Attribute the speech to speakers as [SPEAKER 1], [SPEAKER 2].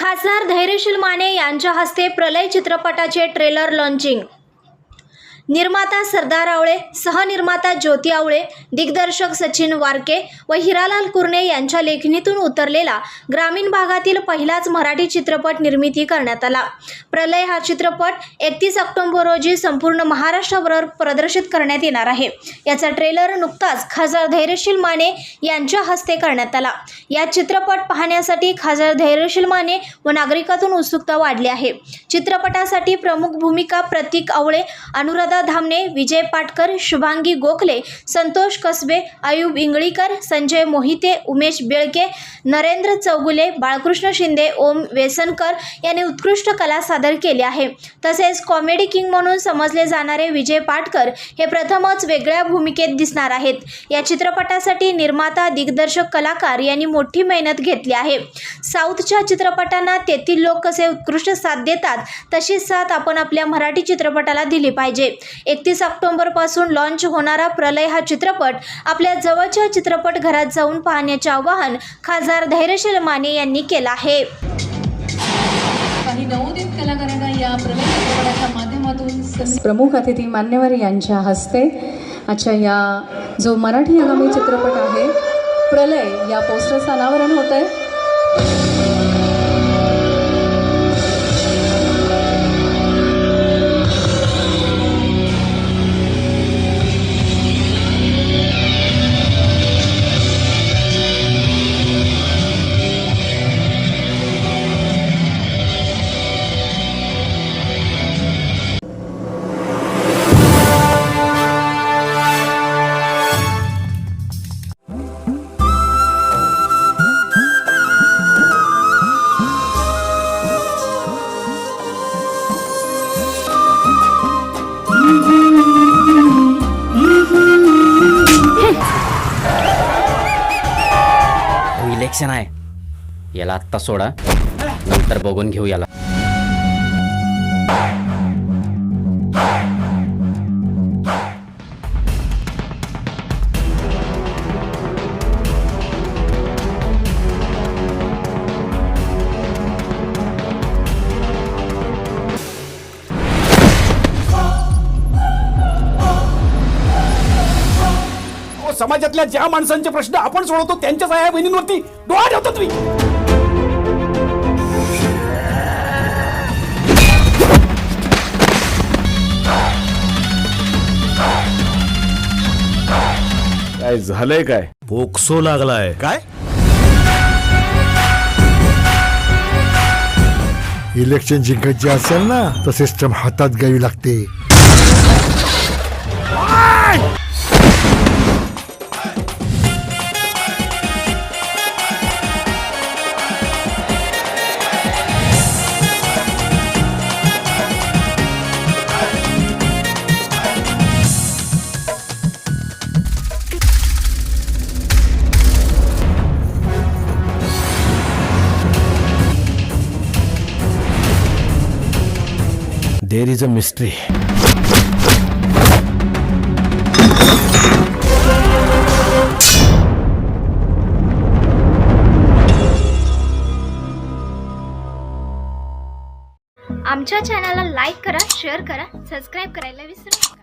[SPEAKER 1] खासदार धैर्यशील माने यांच्या हस्ते प्रलय चित्रपटाचे ट्रेलर लॉन्चिंग निर्माता सरदार आवळे सहनिर्माता ज्योती आवळे दिग्दर्शक सचिन वारके व हिरालाल कुर्णे यांच्या लेखणीतून उतरलेला ग्रामीण भागातील पहिलाच मराठी चित्रपट निर्मिती करण्यात आला. प्रलय हा चित्रपट एकतीस ऑक्टोबर रोजी संपूर्ण महाराष्ट्रावर प्रदर्शित करण्यात येणार आहे. याचा ट्रेलर नुकताच खासदार धैर्यशील माने यांच्या हस्ते करण्यात आला. या चित्रपट पाहण्यासाठी खासदार धैर्यशील माने व नागरिकातून उत्सुकता वाढली आहे. चित्रपटासाठी प्रमुख भूमिका प्रतीक आवळे अनुराधा धामणे विजय पाटकर शुभांगी गोखले संतोष कसबे आयुब इंगळीकर संजय मोहिते उमेश बेळके नरेंद्र चौगुले बाळकृष्ण शिंदे ओम वेसनकर यांनी उत्कृष्ट कला सादर केली आहे. तसेच कॉमेडी किंग म्हणून समजले जाणारे विजय पाटकर हे प्रथमच वेगळ्या भूमिकेत दिसणार आहेत. या चित्रपटासाठी निर्माता दिग्दर्शक कलाकार यांनी मोठी मेहनत घेतली आहे. साऊथच्या चित्रपटांना तेथील लोक कसे उत्कृष्ट साथ देतात तशीच साथ आपण आपल्या मराठी चित्रपटाला दिली पाहिजे. एकतीस ऑक्टोबरपासून लॉन्च होणारा प्रलय हा चित्रपट आपल्या जवळच्या चित्रपटघरात जाऊन पाहण्याचे आवाहन खासदार धैर्यशील माने यांनी केलं आहे.
[SPEAKER 2] काही नवोदित कलाकारांना या प्रलय चित्रपटाच्या माध्यमातून
[SPEAKER 3] प्रमुख अतिथी मान्यवर यांच्या हस्ते आजच्या या जो मराठी आगामी चित्रपट आहे प्रलय या पोस्टरचं अनावरण होत आहे
[SPEAKER 4] इलेक्शन आहे. याला आत्ता सोडा. नंतर बघून घेऊ याला.
[SPEAKER 5] समाजातल्या ज्या माणसांचे प्रश्न आपण सोडवतो त्यांच्याच आया बहिणींवरती. डोळा ठेवतो तुम्ही.
[SPEAKER 6] काय झालंय काय?
[SPEAKER 7] पोक्सो लागलाय.
[SPEAKER 6] काय?
[SPEAKER 7] इलेक्शन जिंकायचे असेल ना तर सिस्टम हातात घ्यावी लागते.
[SPEAKER 6] देर इज अ मिस्ट्री
[SPEAKER 1] आमच्या चॅनलला लाईक करा शेअर करा सबस्क्राईब करायला विसरू नका.